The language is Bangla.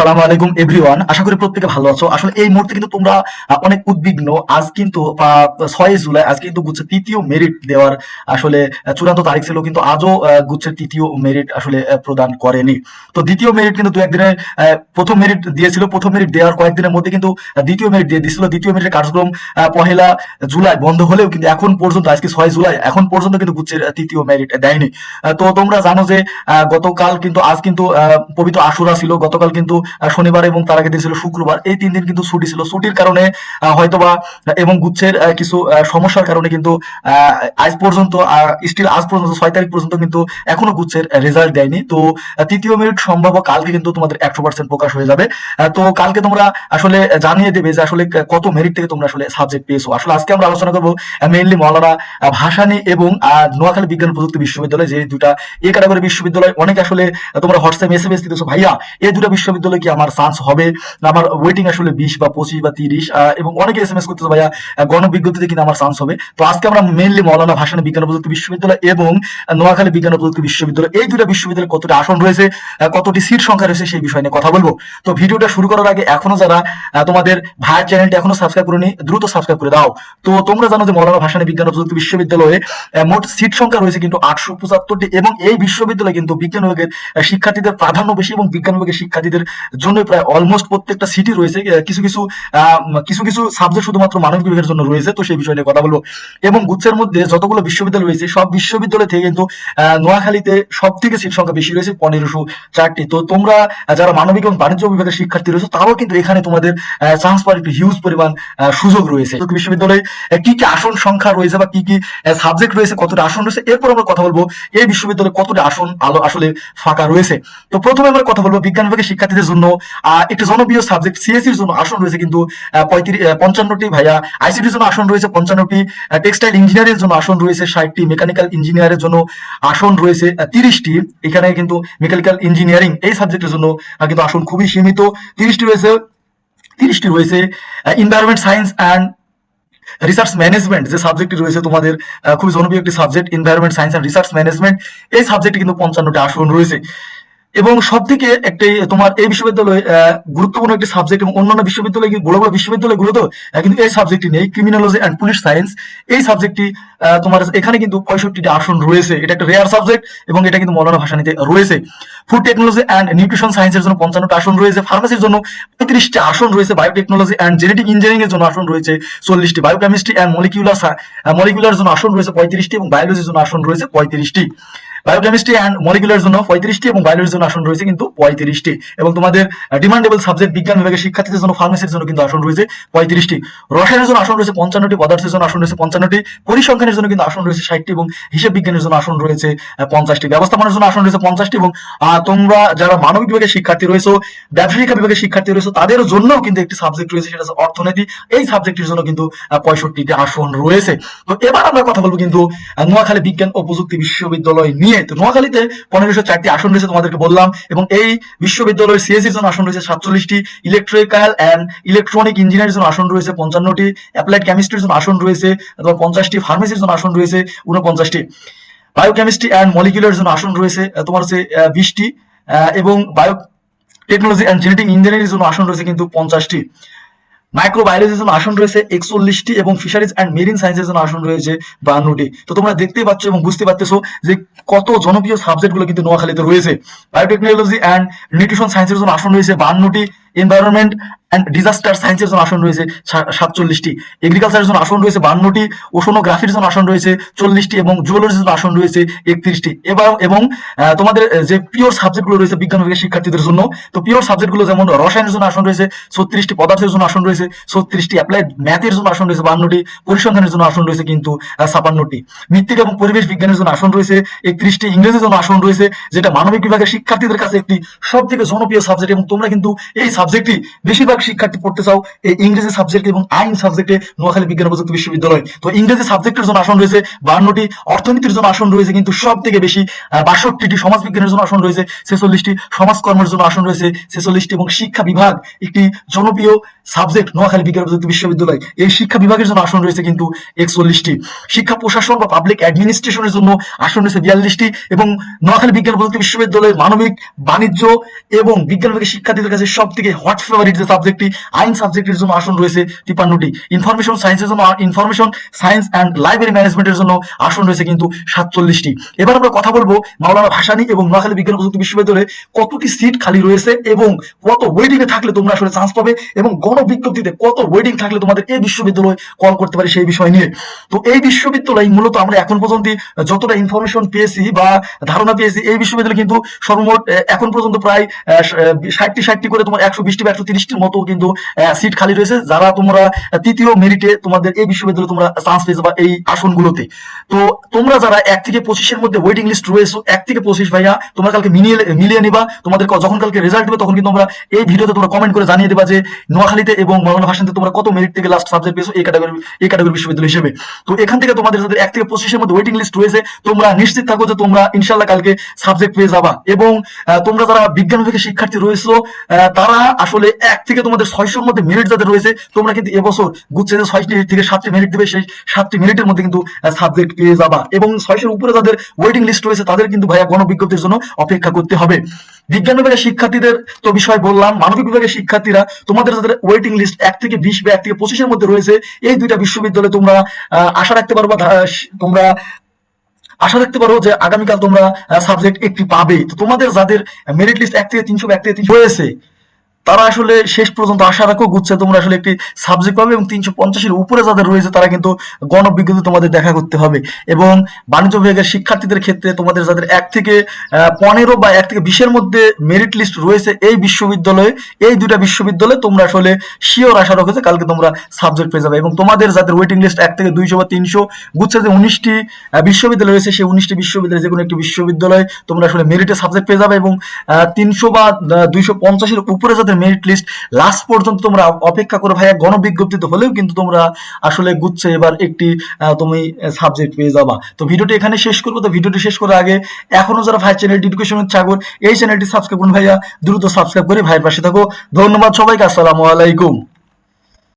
আসসালামু আলাইকুম এভরিওয়ান আশা করি প্রত্যেকে ভালো আছো। আসলে এই মুহূর্তে কিন্তু তোমরা অনেক উদ্বিগ্ন। আজ কিন্তু ছয় জুলাই, আজ কিন্তু গুচ্ছের তৃতীয় মেরিট দেওয়ার আসলে চূড়ান্ত তারিখ ছিল, কিন্তু আজও গুচ্ছের তৃতীয় মেরিট আসলে প্রদান করেনি। তো দ্বিতীয় মেরিট কিন্তু দু একদিনের প্রথম মেরিট দিয়েছিল। প্রথম মেরিট দেওয়ার কয়েকদিনের মধ্যে কিন্তু দ্বিতীয় মেরিট দিয়ে দিয়েছিল। দ্বিতীয় মেরিটের কার্যক্রম পহেলা জুলাই বন্ধ হলেও কিন্তু এখন পর্যন্ত, আজকে ছয় জুলাই, এখন পর্যন্ত কিন্তু গুচ্ছের তৃতীয় মেরিট দেয়নি। তো তোমরা জানো যে গতকাল কিন্তু, আজ কিন্তু পবিত্র আশুরা ছিল। গতকাল কিন্তু শনিবার এবং তার আগে দিন ছিল শুক্রবার। এই তিন দিন কিন্তু ছুটি ছিল। ছুটির কারণে হয়তোবা এবং গুচ্ছের কিছু সমস্যার কারণে কিন্তু আজ পর্যন্ত স্টিল আজ পর্যন্ত ছয় তারিখ পর্যন্ত কিন্তু এখনও গুচ্ছের রেজাল্ট দেয়নি। তো তৃতীয় মেরিট সম্ভাব্য কালকে কিন্তু তোমাদের একশো পার্সেন্ট প্রকাশ হয়ে যাবে। তো কালকে তোমরা আসলে জানিয়ে দেবে যে আসলে কত মেরিট থেকে তোমরা আসলে সাবজেক্ট পেয়েছ। আসলে আজকে আমরা আলোচনা করব মেইনলি মৌলানা আহ, ভাসানী এবং নোয়াখালী বিজ্ঞান প্রযুক্তি বিশ্ববিদ্যালয় যে দুটা এ ক্যাটাগরি বিশ্ববিদ্যালয় অনেক আসলে তোমরা হোয়াটসঅ্যাপ এসএমএস দিতেছো ভাইয়া এই দুটা বিশ্ববিদ্যালয় কি আমার চান্স হবে? না আমার ওয়েটিং আসলে বিশ বা পঁচিশ বা তিরিশ এবং অনেকে এসএমএস করতেছো ভাইয়া আহ, গণবিজ্ঞপ্তিতে কিনা আমার চান্স হবে। তো আজকে আমরা মেইনলি মৌলানা ভাসানী বিজ্ঞান প্রযুক্তি বিশ্ববিদ্যালয় এবং নোয়াখালী বিজ্ঞান প্রযুক্তি বিশ্ববিদ্যালয় এই দুটো বিশ্ববিদ্যালয়ে কতটা আসন রয়েছে কতটি সিট সংখ্যা রয়েছে সেই বিষয় নিয়ে কথা বলব। তো ভিডিওটা শুরু করার আগে এখনও যারা তোমাদের ভাইয়ের চ্যানেলটি এখনও সাবস্ক্রাইব করেনি দ্রুত সাবস্ক্রাইব করে দাও। তো তোমরা জানো যে মৌলানা ভাসানী বিজ্ঞান প্রযুক্তি বিশ্ববিদ্যালয়ে মোট সিট সংখ্যা রয়েছে কিন্তু আটশো পঁচাত্তরটি এবং এই বিশ্ববিদ্যালয়ে কিন্তু বিজ্ঞান বিভাগের শিক্ষার্থীদের প্রাধান্য বেশি এবং বিজ্ঞান বিভাগের শিক্ষার্থীদের জন্য প্রায় অলমোস্ট প্রত্যেকটা সিটি রয়েছে কিছু কিছু কিছু কিছু সাবজেক্ট শুধুমাত্র মানবিক বিভাগের জন্য রয়েছে, তো সেই বিষয় নিয়ে কথা বলব। এবং গুচ্ছের মধ্যে যতগুলো বিশ্ববিদ্যালয় রয়েছে, সব বিশ্ববিদ্যালয় থেকে কিন্তু নোয়াখালীতে সব থেকে সিট সংখ্যা বেশি রয়েছে, পনেরোশো চারটি। তো তোমরা যারা মানবিক এবং বাণিজ্য বিভাগের শিক্ষার্থী রয়েছে, তারাও কিন্তু এখানে তোমাদের চান্স পাওয়ার একটি হিউজ পরিমাণ সুযোগ রয়েছে। বিশ্ববিদ্যালয়ে কি কি আসন সংখ্যা রয়েছে বা কি কি সাবজেক্ট রয়েছে, কতটা আসন রয়েছে, এরপর আমরা কথা বলব, এই বিশ্ববিদ্যালয়ে কতটা আসন আলো আসলে ফাঁকা রয়েছে। তো প্রথমে আমরা কথা বলব বিজ্ঞান বিভাগের শিক্ষার্থীদের জন্য একটি জনপ্রিয় সাবজেক্ট সিএসসির জন্য আসন রয়েছে কিন্তু পঁয়ত্রিশ পঞ্চান্নটি ভাইয়া। আইসিটির জন্য আসন রয়েছে পঞ্চান্নটি টেক্সটাইল ইঞ্জিনিয়ারের জন্য আসন রয়েছে ষাটটি মেকানিক্যাল ইঞ্জিনিয়ারের জন্য আসন রয়েছে তিরিশটি। এখানে কিন্তু মেকানিক্যাল ইঞ্জিনিয়ারিং এই সাবজেক্টের জন্য কিন্তু আসন খুবই সীমিত। তিরিশটি রয়েছে তিরিশটি রয়েছে environment science and research management যে সাবজেক্টটি রয়েছে তোমাদের খুবই জনপ্রিয় একটি subject environment science and research management এই সাবজেক্টে কিন্তু পঞ্চান্নটি আসন রয়েছে। এবং সব থেকে একটি তোমার এই বিশ্ববিদ্যালয়ে গুরুত্বপূর্ণ একটি সাবজেক্ট এবং অন্যান্য বিশ্ববিদ্যালয় বড় বড় বিশ্ববিদ্যালয়গুলোতে কিন্তু এই সাবজেক্টটি নেই। ক্রিমিনোলজি অ্যান্ড পুলিশ সায়েন্স এই সাবজেক্টটি তোমার এখানে কিন্তু পঁয়ষট্টিটি আসন রয়েছে। এটা একটা রেয়ার সাবজেক্ট এবং এটা কিন্তু মৌলানা ভাসানীতে রয়েছে। ফুড টেকনোলজি অ্যান্ড নিউট্রিশন সায়েন্সের জন্য পঞ্চান্নটা আসন রয়েছে। ফার্মাসির জন্য পঁয়ত্রিশটি আসন রয়েছে। বায়োটেকনোলজি অ্যান্ড জেনেটিক ইঞ্জিনিয়ারিং এর জন্য আসন রয়েছে চল্লিশটি। বায়োকেমিস্ট্রি অ্যান্ড মলিকিউলার মলিকুলার জন্য আসন রয়েছে পঁয়ত্রিশটি এবং বায়োলজির জন্য আসন রয়েছে পঁয়ত্রিশটি। বায়োকেমিস্ট্রি অ্যান্ড মলিকুলার জন্য পঁয়ত্রিশটি এবং বায়োলজির জন্য আসন রয়েছে কিন্তু পঁয়ত্রিশটি। এবং তোমাদের ডিমান্ডেবল সাবজেক্ট বিজ্ঞান বিভাগের শিক্ষার্থীদের জন্য ফার্মেসির জন্য কিন্তু আসন রয়েছে পঁয়ত্রিশটি। রসায়নের জন্য আসন রয়েছে পঞ্চান্নটি, পদার্থের জন্য আসন রয়েছে পঞ্চান্নটি, পরিসংখ্যানের জন্য কিন্তু আসন রয়েছে ষাটটি এবং হিসাব বিজ্ঞানের জন্য আসন রয়েছে পঞ্চাশটি। ব্যবস্থাপনার জন্য আসন রয়েছে পঞ্চাশটি এবং তোমরা যারা মানবিক বিভাগের শিক্ষার্থী রয়েছে ব্যবসায়িক বিভাগের শিক্ষার্থী রয়েছে তাদের জন্য কিন্তু একটি সাবজেক্ট রয়েছে, সেটা অর্থনীতি। এই সাবজেক্টের জন্য কিন্তু পঁয়ষট্টিটি আসন রয়েছে। তো এবার আমরা কথা বলব কিন্তু নোয়াখালী বিজ্ঞান ও প্রযুক্তি বিশ্ববিদ্যালয় নিয়ে। তো নোয়াখালীতে পনেরোশো চারটি আসন রয়েছে তোমাদেরকে বললাম, এবং এই বিশ্ববিদ্যালয়ের সিএসির জন্য আসন রয়েছে সাতচল্লিশটি ইলেকট্রিক্যাল অ্যান্ড ইলেকট্রনিক ইঞ্জিনিয়ারিং জন্য আসন রয়েছে পঞ্চান্নটি অ্যাপ্লাইড কেমিস্ট্রির জন্য আসন রয়েছে তোমার পঞ্চাশটি ফার্মেসির জন্য আসন রয়েছে উনপঞ্চাশটি। বায়োকেমিস্ট্রি অ্যান্ড মলিকুলার জন্য আসন রয়েছে তোমার হচ্ছে বিশটি এবং biotechnology and genetic engineering জন্য আসন রয়েছে কিন্তু পঞ্চাশটি। মাইক্রোবায়োলজির জন্য আসন রয়েছে একচল্লিশটি এবং ফিশারিজ অ্যান্ড মেরিন সায়েন্সের জন্য আসন রয়েছে বান্নটি। তো তোমরা দেখতেই পাচ্ছ এবং বুঝতে পারতেছো যে কত জনপ্রিয় সাবজেক্টগুলো কিন্তু নোয়াখালীতে রয়েছে। বায়োটেকনোলজি অ্যান্ড নিউট্রিশন সায়েন্সের জন্য আসন রয়েছে বান্নটি। এনভায়রনমেন্ট অ্যান্ড ডিজাস্টার সায়েন্সের জন্য আসন রয়েছে সাতচল্লিশটি এগ্রিকালচারের জন্য আসন রয়েছে বান্নটি ওশনোগ্রাফির জন্য আসন রয়েছে চল্লিশটি এবং জুয়েলারির জন্য আসন রয়েছে একত্রিশটি এবার এবং তোমাদের যে পিওর সাবজেক্টগুলো রয়েছে বিজ্ঞান বিভাগের শিক্ষার্থীদের জন্য তো পিওর সাবজেক্টগুলো যেমন রসায়নের জন্য আসন রয়েছে ছত্রিশটি পদার্থের জন্য আসন রয়েছে ছত্রিশটি অ্যাপ্লাইড ম্যাথের জন্য আসন রয়েছে বান্নটি পরিসংখ্যানের জন্য আসন রয়েছে কিন্তু ছাপান্নটি মৃত্তিকা এবং পরিবেশ বিজ্ঞানের জন্য আসন রয়েছে একত্রিশটি ইংরেজির জন্য আসন রয়েছে যেটা মানবিক বিভাগের শিক্ষার্থীদের কাছে একটি সব থেকে জনপ্রিয় সাবজেক্ট এবং তোমরা কিন্তু এই সাবজেক্টটি বেশিরভাগ শিক্ষার্থী পড়তে চাও, এই ইংরেজি সাবজেক্ট এবং আইন সাবজেক্টে নোয়াখালী বিজ্ঞান প্রযুক্তি বিশ্ববিদ্যালয়। তো ইংরেজি সাবজেক্টের জন্য আসন রয়েছে বান্নটি অর্থনীতির জন্য আসন রয়েছে কিন্তু সব থেকে বেশি বাষট্টিটি সমাজ বিজ্ঞানের জন্য আসন রয়েছে ছেচল্লিশটি, সমাজকর্মের জন্য আসন রয়েছে ছেচল্লিশটি এবং শিক্ষা বিভাগ একটি জনপ্রিয় সাবজেক্ট নোয়াখালী বিজ্ঞান প্রযুক্তি বিশ্ববিদ্যালয়। এই শিক্ষা বিভাগের জন্য আসন রয়েছে কিন্তু একচল্লিশটি। শিক্ষা প্রশাসন বা পাবলিক অ্যাডমিনিস্ট্রেশনের জন্য আসন রয়েছে বিয়াল্লিশটি এবং নোয়াখালী বিজ্ঞান প্রযুক্তি বিশ্ববিদ্যালয়ের মানবিক, বাণিজ্য এবং বিজ্ঞান বিভাগের শিক্ষার্থীদের কাছে সব থেকে হট ফেভারিট যে সাবজেক্টটি আইন সাবজেক্টের জন্য আসন রয়েছে তিপ্পান্নটি। ইনফরমেশন সায়েন্সের জন্য ইনফরমেশন সায়েন্স অ্যান্ড লাইব্রেরি ম্যানেজমেন্টের জন্য আসন রয়েছে কিন্তু সাতচল্লিশটি। এবার আমরা কথা বলব মাওলানা ভাসানী এবং নোয়াখালী বিজ্ঞান প্রযুক্তি বিশ্ববিদ্যালয়ে কতটি সিট খালি রয়েছে এবং কত ওয়েটিং এ থাকলে তোমরা আসলে চান্স পাবে এবং গণবিজ্ঞপ্তিতে কত ওয়েটিং থাকলে তোমাদের এই বিশ্ববিদ্যালয় কল করতে পারে সেই বিষয় নিয়ে। তো এই বিশ্ববিদ্যালয় মূলত আমরা এখন পর্যন্ত যতটা ইনফরমেশন পেয়েছি বা ধারণা পেয়েছি, এই বিশ্ববিদ্যালয় কিন্তু সর্বমোট এখন পর্যন্ত প্রায় ষাটটি ষাটটি করে তোমার একশো বিশটি বা একশো তিরিশটির মতো কিন্তু সিট খালি রয়েছে। যারা তোমরা তৃতীয় মেরিটে তোমাদের এই বিশ্ববিদ্যালয়ে তোমরা চান্স পেয়েছ বা এই আসনগুলোতে। তো তোমরা যারা এক থেকে পঁচিশের মধ্যে ওয়েটিং লিস্ট রয়েছে, এক থেকে পঁচিশ ভাইয়া, তোমরা কালকে মিলিয়ে মিলিয়ে নিবা। তোমাদের যখন কালকে রেজাল্ট দেবে, তখন কিন্তু আমরা এই ভিডিওতে তোমরা কমেন্ট করে জানিয়ে দেবা যে নোয়াখালীতে এবং মৌলানা ভাষাতে তোমরা কত মেরিট থেকে লাস্ট সাবজেক্ট পেয়েছ এই ক্যাটাগরি এই ক্যাটাগরি বিশ্ববিদ্যালয় হিসেবে। তো এখান থেকে তোমাদের যাদের এক থেকে পঁচিশের মধ্যে ওয়েটিং লিস্ট রয়েছে, তোমরা নিশ্চিত থাকো যে তোমরা ইনশাল্লাহ কালকে সাবজেক্ট পেয়ে যাবা। এবং তোমরা যারা বিজ্ঞান বিভাগের শিক্ষার্থী রয়েছো তারা আসলে এক থেকে তোমাদের ছয়শোর মধ্যে মেরিট যাদের রয়েছে, তোমরা কিন্তু এবছর গুচ্ছে যে ছয়টি থেকে সাতটি মেরিট দেবে, সেই সাতটি মেরিটের মধ্যে কিন্তু সাবজেক্ট পেয়ে যাবা। এবং ছয়শোর উপরে যাদের ওয়েটিং লিস্ট রয়েছে, তাদের কিন্তু ভাইয়া গণবিজ্ঞপ্তির জন্য অপেক্ষা করতে হবে। বিজ্ঞান বিভাগের শিক্ষার্থীদের তো বিষয় বললাম, মানবিক বিভাগের শিক্ষার্থীরা, তোমাদের যাদের ওয়েটিং লিস্ট এক থেকে বিশ বা এক থেকে পঁচিশের মধ্যে রয়েছে, এই দুইটা বিশ্ববিদ্যালয়ে তোমরা আশা রাখতে পারো বা তোমরা আশা রাখতে পারো যে আগামীকাল তোমরা সাবজেক্ট একটি পাবে। তো তোমাদের যাদের মেরিট লিস্ট এক থেকে তিনশো এক থেকে তিনশো হয়েছে তারা আসলে শেষ পর্যন্ত আশা রাখো, গুচ্ছে তোমরা আসলে একটি সাবজেক্ট পাবে এবং তিনশো পঞ্চাশের উপরে যাদের রয়েছে তারা কিন্তু গণবিজ্ঞপ্তি তোমাদের দেখা করতে হবে। এবং বাণিজ্য বিভাগের শিক্ষার্থীদের ক্ষেত্রে তোমাদের যাদের এক থেকে পনেরো বা এক থেকে বিশের মধ্যে মেরিট লিস্ট রয়েছে এই বিশ্ববিদ্যালয়ে, এই দুইটা বিশ্ববিদ্যালয়ে তোমরা আসলে শিওর আশা রাখো যে কালকে তোমরা সাবজেক্ট পেয়ে যাবে। এবং তোমাদের যাদের ওয়েটিং লিস্ট এক থেকে দুইশো বা তিনশো, গুচ্ছে যে উনিশটি বিশ্ববিদ্যালয় রয়েছে সেই উনিশটি বিশ্ববিদ্যালয়ে যে কোনো একটি বিশ্ববিদ্যালয়ে তোমরা আসলে মেরিটে সাবজেক্ট পেয়ে যাবে এবং তিনশো বা দুইশো পঞ্চাশের উপরে যাদের মেরিট লিস্ট লাস্ট পর্যন্ত তোমরা অপেক্ষা করো ভাইয়া, গণবিজ্ঞপ্তিতে হলেও কিন্তু তোমরা আসলে গুচ্ছে এবার একটি তুমি সাবজেক্ট পেয়ে যাবা। তো ভিডিওটি এখানে শেষ করব। তো ভিডিওটি শেষ করার আগে এখনও যারা ভাই চ্যানেল এডুকেশনের চাগর এই চ্যানেলটি সাবস্ক্রাইব করুন ভাইয়া। দ্রুত সাবস্ক্রাইব করে ভাইয়ের পাশে থাকো। ধন্যবাদ সবাইকে। আসসালামু আলাইকুম।